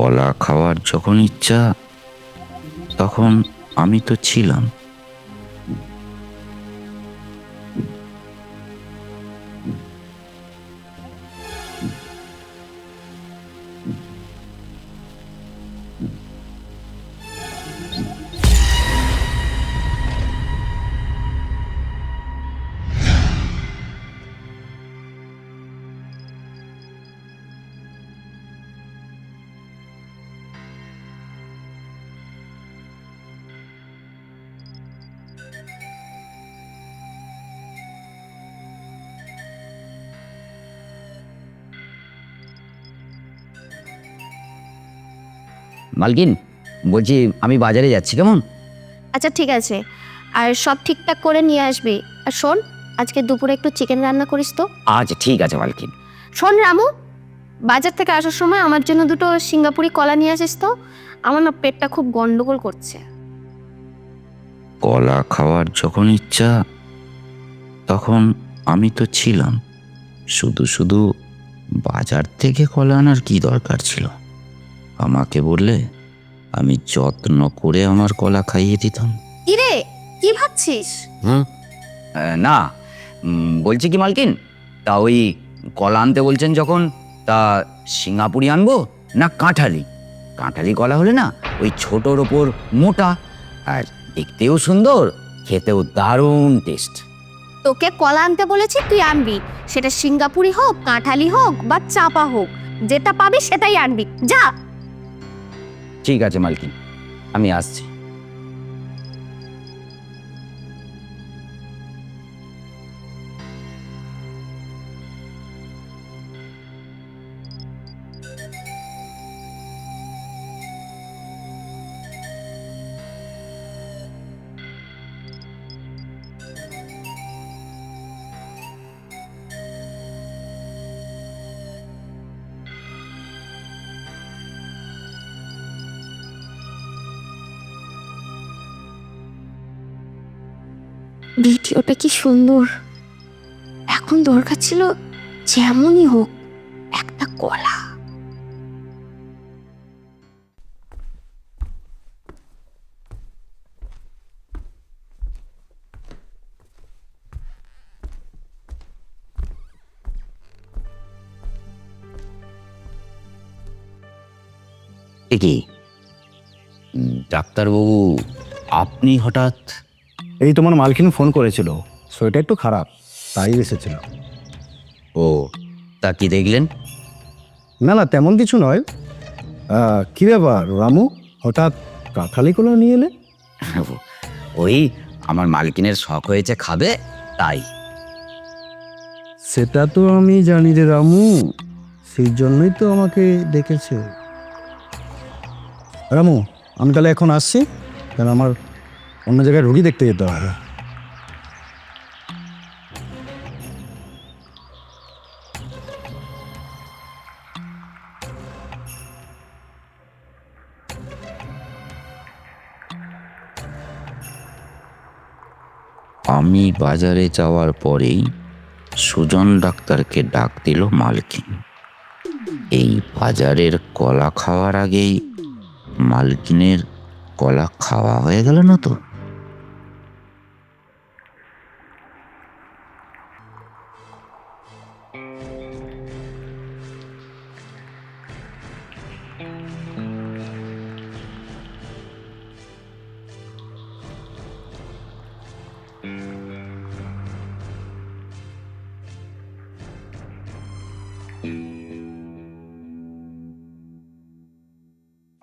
কলা খাওয়ার যখন ইচ্ছা তখন আমি তো ছিলাম। মালকিন বলছি আমি বাজারে যাচ্ছি কেমন? আচ্ছা ঠিক আছে। আর সব ঠিকঠাক করে নিয়ে আসবি। আর শোন আজকে দুপুরে একটু চিকেন রান্না করিস তো। আচ্ছা ঠিক আছে মালকিন। শোন রামু বাজার থেকে আসার সময় আমার জন্য দুটো সিঙ্গাপুরি কলা নিয়ে আসিস তো। আমার না পেটটা খুব গন্ডগোল করছে। কলা খাওয়ার যখন ইচ্ছা তখন আমি তো ছিলাম। শুধু শুধু বাজার থেকে কলা আনার কি দরকার ছিল? আমাকে বললে আমি যত্ন করে আমার কলা খাইয়ে দিতাম। কিরে কি ভাবছিস? হুম? না উম, বলছি কি মালকিন তা ওই কলা আনতে বলছেন যখন তা সিঙ্গাপুরি আনব না কাঁঠালি? কাঁঠালি কলা হলে না ওই ছোটোর ওপর মোটা আর দেখতেও সুন্দর খেতেও দারুণ টেস্ট তোকে কলা আনতে বলেছি তুই আনবি। সেটা সিঙ্গাপুরি হোক কাঁঠালি হোক বা চাপা হোক যেটা পাবি সেটাই আনবি। যা। ঠিক আছে মালকিন। আমি আসছি। ভিডিওটা কি সুন্দর? এখন দরকার ছিল যেমনই হোক একটা কলা। ডাক্তারবাবু আপনি হঠাৎ এই তোমার মালকিন ফোন করেছিল শরীরটা একটু খারাপ তাই এসেছিল ও তা কি দেখলেন? না না তেমন কিছু নয়। আহ, কি ব্যাপার রামু? হঠাৎ কাঁঠালি কলা নিয়ে এলে? ওই আমার মালকিনের শখ হয়েছে খাবে তাই। সেটা তো আমি জানি রে রামু সেই জন্যই তো আমাকে ডেকেছে। রামু আমি তাহলে এখন আসছি কেন আমার অন্য জায়গায় রুগী দেখতে যেতে হবে। আমি বাজারে যাওয়ার পরেই সুজন ডাক্তারকে ডাক দিল মালকিন। এই বাজারের কলা খাওয়ার আগেই মালকিনের কলা খাওয়া হয়ে গেল না তো?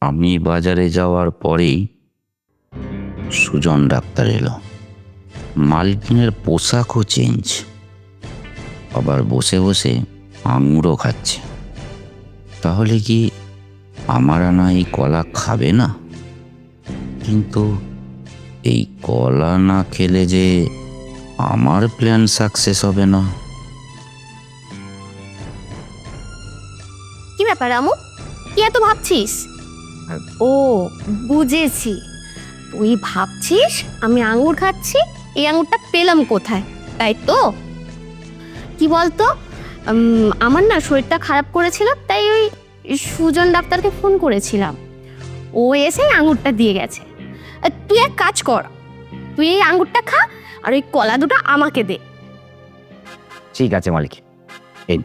আমি বাজারে যাওয়ার পরেই সুজন ডাক্তার এলো। মালকিনের পোশাকও চেঞ্জ আবার বসে বসে আঙুরও খাচ্ছে। তাহলে কি আমার আনা এই কলা খাবে না? কিন্তু এই কলা না খেলে যে আমার প্ল্যান সাকসেস হবে না। কি ব্যাপার আমু কি এত ভাবছিস? ও, বুঝেছি। তুই ভাবছিস আমি আঙুর খাচ্ছি? এই আঙুরটা পেলাম কোথায়? তাই তো? কি বলতো? আমার না শরীরটা খারাপ করেছিল, তাই ওই সুজন ডাক্তারকে ফোন করেছিলাম। ও এসে আঙুরটা দিয়ে গেছে। তুই এক কাজ কর। তুই এই আঙ্গুরটা খা আর ওই কলা দুটো আমাকে দে। ঠিক আছে, মালিক। এই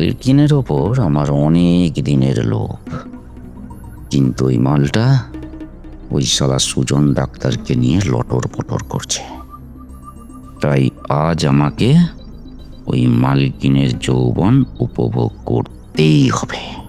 মালকিনের ওপর আমার অনেক দিনের লোভ। কিন্তু ওই মালটা ওই সালা সুজন ডাক্তারকে নিয়ে লটর পটর করছে। তাই আজ আমাকে ওই মালকিনের যৌবন উপভোগ করতেই হবে।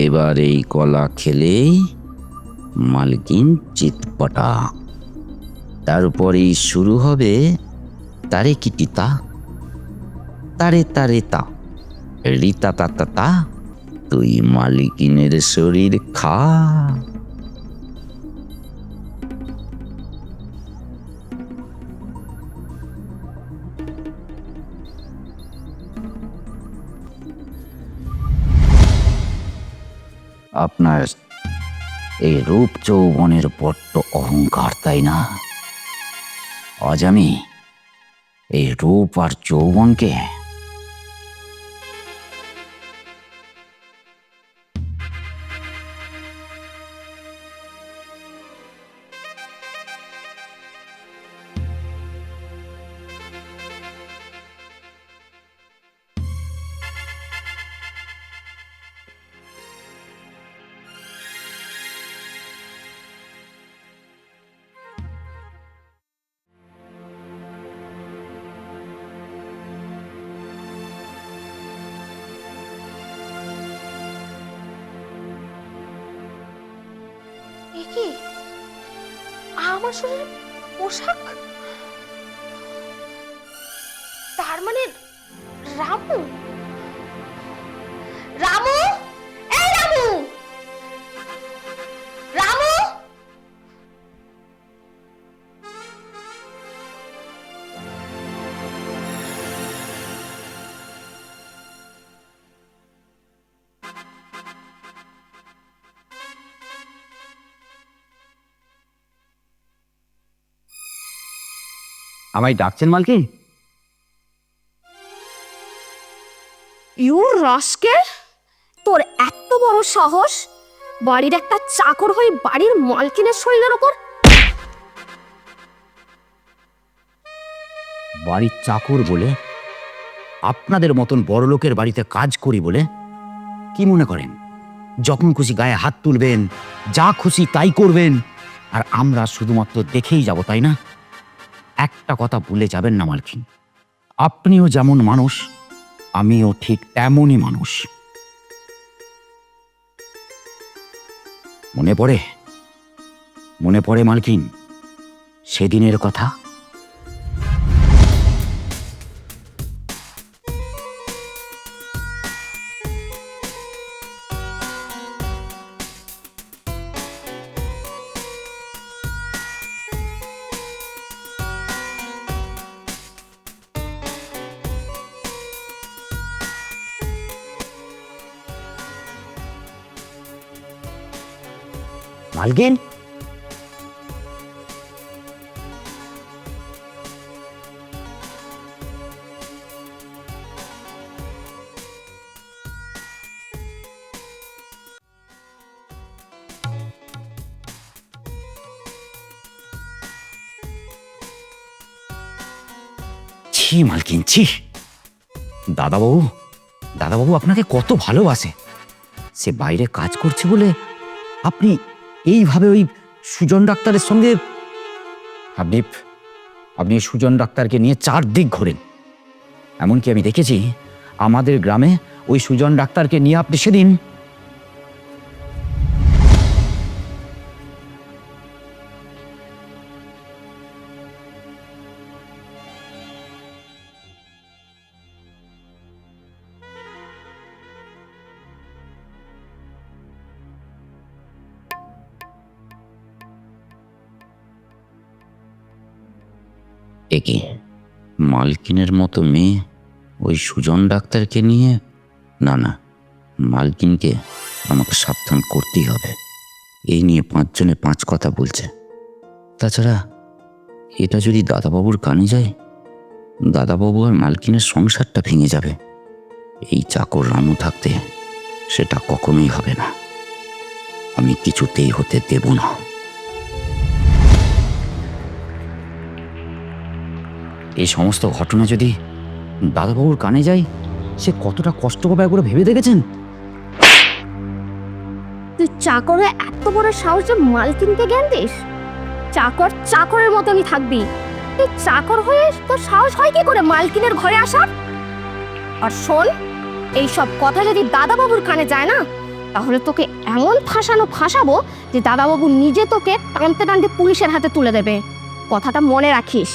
এবার এই কলা খেলেই মালকিন চিৎপটা তারপরেই শুরু হবে তারে কি কিটিতা তারে তারে তা। রিতা তা তা, তুই মালিকিনের শরীর খা। আপনার এই রূপ যৌবনের বড্ড অহংকার তাই না? আজ আমি এই রূপ আর যৌবনকে কি? আমার শরীরে পোশাক? তার মানে রামু? আমায় ডাকছেন মালকিন ইউ রাস্কেল তোর এত বড় সাহস? বাড়ির একটা চাকর হয়ে বাড়ির মালকিনের শরীরের ওপর? বাড়ির চাকর বলে? আপনাদের মতন বড় লোকের বাড়িতে কাজ করি বলে? কি মনে করেন? যখন খুশি গায়ে হাত তুলবেন যা খুশি তাই করবেন আর আমরা শুধুমাত্র দেখেই যাব তাই না? একটা কথা ভুলে যাবেন না, মালকিন। আপনিও যেমন মানুষ, আমিও ঠিক তেমনই মানুষ। মনে পড়ে? মনে পড়ে, মালকিন, সেদিনের কথা? মালকিন ছি মালকিন, ছি। দাদাবাবু দাদাবাবু আপনাকে কত ভালোবাসে। সে বাইরে কাজ করছে বলে আপনি এইভাবে ওই সুজন ডাক্তারের সঙ্গে আপনি আপনি সুজন ডাক্তারকে নিয়ে চারদিক ঘোরেন। এমনকি আমি দেখেছি আমাদের গ্রামে ওই সুজন ডাক্তারকে নিয়ে আপনি সেদিন একে মালকিনের মতো মেয়ে? ওই সুজন ডাক্তারকে নিয়ে? না না, মালকিনকে আমাকে সাবধান করতেই হবে। এই নিয়ে পাঁচজনে পাঁচ কথা বলছে। তাছাড়া এটা যদি দাদাবাবুর কানে যায়, দাদাবাবু আর মালকিনের সংসারটা ভেঙে যাবে। এই চাকর রামু থাকতে সেটা কখনোই হবে না। আমি কিছুতেই হতে দেব না। এই সমস্ত ঘটনা যদি দাদাবাবুর কানে যায়, সে কতটা কষ্ট পাবে একবার ভেবে দেখেছেন? তুই চাকরে এত বড় সাহস যে মালকিনকে জ্ঞান দিস চাকর চাকরের মতনই থাকবি। তুই চাকর হয়ে তোর সাহস হয় কি করে মালকিনের ঘরে আসার? আর শোন এই সব কথা যদি দাদাবাবুর কানে যায় না, তাহলে তোকে এমন ফাঁসানো ফাঁসাবো যে দাদাবাবু নিজে তোকে টানতে টানতে পুলিশের হাতে তুলে দেবে। কথাটা মনে রাখিস।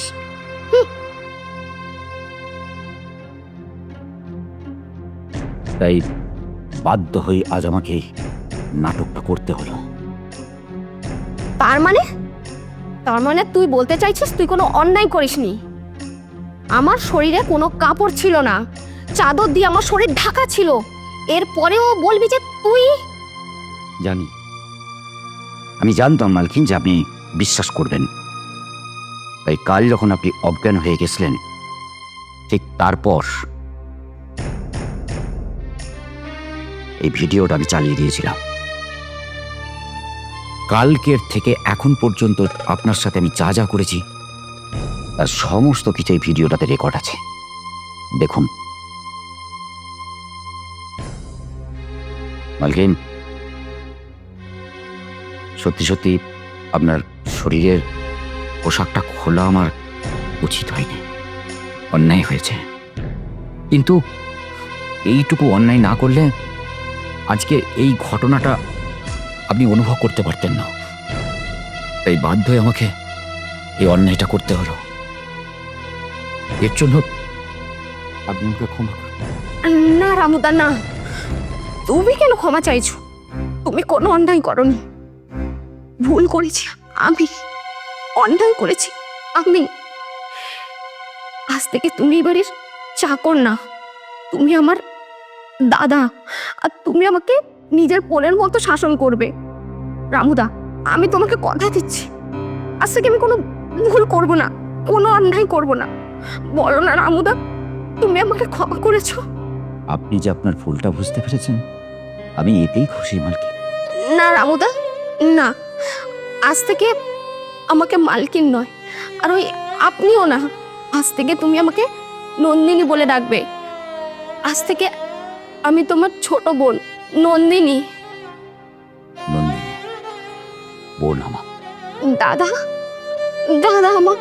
তাই বাধ্য হয়ে আজ আমাকে নাটকটা করতে হলো। তার মানে? তার মানে তুই বলতে চাইছিস তুই কোনো অন্যায় করিসনি? আমার শরীরে কোনো কাপড় ছিল না। চাদর দিয়ে আমার শরীর ঢাকা ছিল। এরপরেও বলবি যে তুই? জানি। আমি জানতাম মালকিন যে আপনি বিশ্বাস করবেন। তাই কাল যখন আপনি অজ্ঞান হয়ে গেছিলেন ঠিক তারপর এই ভিডিওটা আমি চালিয়ে দিয়েছিলাম। কালকের থেকে এখন পর্যন্ত আপনার সাথে আমি যা যা করেছি, তার সমস্ত কিছু এই ভিডিওটাতে রেকর্ড আছে। দেখুন। মালকিন, সত্যি সত্যি আপনার শরীরের পোশাকটা খোলা আমার উচিত হয়নি। অন্যায় হয়েছে। কিন্তু এইটুকু অন্যায় না করলে আজকে এই ঘটনাটা আপনি অনুভব করতে পারতেন না। তাই বাধ্য হয়ে আমাকে এই অন্যায়টা করতে হলো। এর জন্য আপনি আমাকে ক্ষমা না, রামুদা, না। তুমি কেন ক্ষমা চাইছো? তুমি কোনো অন্যায় করনি। ভুল করেছি আমি। অন্যায় করেছি আমি। আজ থেকে তুমি এবারের চাকর না। তুমি আমার দাদা আর তুমি আমাকে নিজের পোলের মতো শাসন করবে। রামুদা আমি তোমাকে কথা দিচ্ছি। আজ থেকে আমি কোনো ভুল করব না কোনো অন্যায় করব না। বলো না রামুদা তুমি আমাকে ক্ষমা করেছ। আপনি যে আপনার ভুলটা বুঝতে পেরেছেন আমি এতেই খুশি মালকিন না রামুদা না। আজ থেকে আমাকে মালকিন নয় আর ওই আপনিও না। আজ থেকে তুমি আমাকে নন্দিনী বলে ডাকবে। আজ থেকে আমি তোমার ছোট বোন নন্দিনী। নন্দিনী বোন আমার। দাদা দাদা আমার।